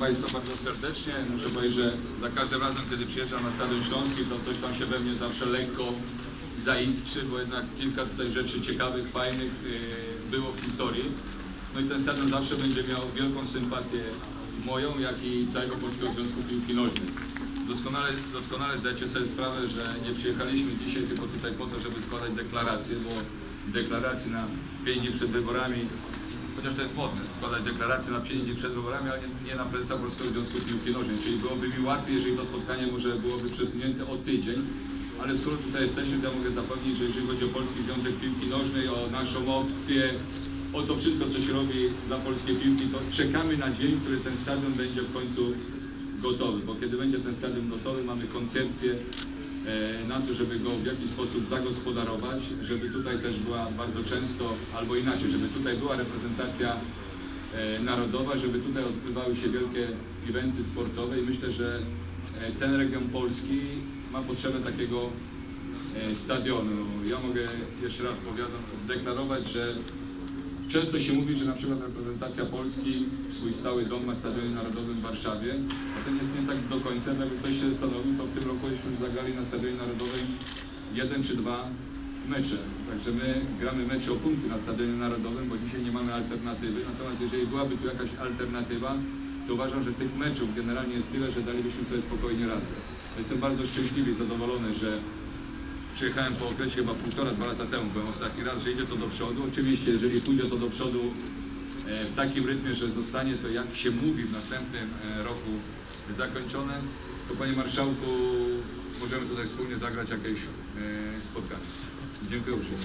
Państwa bardzo serdecznie. Muszę powiedzieć, że za każdym razem, kiedy przyjeżdżam na Stadion Śląski, to coś tam się we mnie zawsze lekko zaiskrzy, bo jednak kilka tutaj rzeczy ciekawych, fajnych yy, było w historii. No i ten stadion zawsze będzie miał wielką sympatię moją, jak i całego Polskiego Związku Piłki Nożnej. Doskonale, doskonale zdajecie sobie sprawę, że nie przyjechaliśmy dzisiaj tylko tutaj po to, żeby składać deklaracje, bo deklaracji na pięć dni przed wyborami chociaż to jest modne, składać deklaracje na 5 dni przed wyborami, ale nie, nie na prezesa Polskiego Związku Piłki Nożnej. Czyli byłoby mi łatwiej, jeżeli to spotkanie może byłoby przesunięte o tydzień, ale skoro tutaj jesteśmy, to ja mogę zapewnić, że jeżeli chodzi o Polski Związek Piłki Nożnej, o naszą opcję, o to wszystko, co się robi dla polskiej piłki, to czekamy na dzień, który ten stadion będzie w końcu gotowy, bo kiedy będzie ten stadion gotowy, mamy koncepcję na to, żeby go w jakiś sposób zagospodarować, żeby tutaj też była bardzo często, albo inaczej, żeby tutaj była reprezentacja e, narodowa, żeby tutaj odbywały się wielkie eventy sportowe i myślę, że e, ten region Polski ma potrzebę takiego e, stadionu. Ja mogę jeszcze raz powiadam, zdeklarować, że Często się mówi, że na przykład reprezentacja Polski swój stały dom ma Stadionie Narodowym w Warszawie, a to jest nie tak do końca, jakby ktoś się zastanowił, to w tym roku już zagrali na Stadionie Narodowym jeden czy dwa mecze. Także my gramy mecze o punkty na Stadionie Narodowym, bo dzisiaj nie mamy alternatywy, natomiast jeżeli byłaby tu jakaś alternatywa, to uważam, że tych meczów generalnie jest tyle, że dalibyśmy sobie spokojnie radę. Jestem bardzo szczęśliwy i zadowolony, że Przyjechałem po okresie chyba półtora, dwa lata temu, byłem ostatni raz, że idzie to do przodu. Oczywiście, jeżeli pójdzie to do przodu e, w takim rytmie, że zostanie to, jak się mówi, w następnym e, roku zakończone, to Panie Marszałku, możemy tutaj wspólnie zagrać jakieś e, spotkanie. Dziękuję uprzejmie.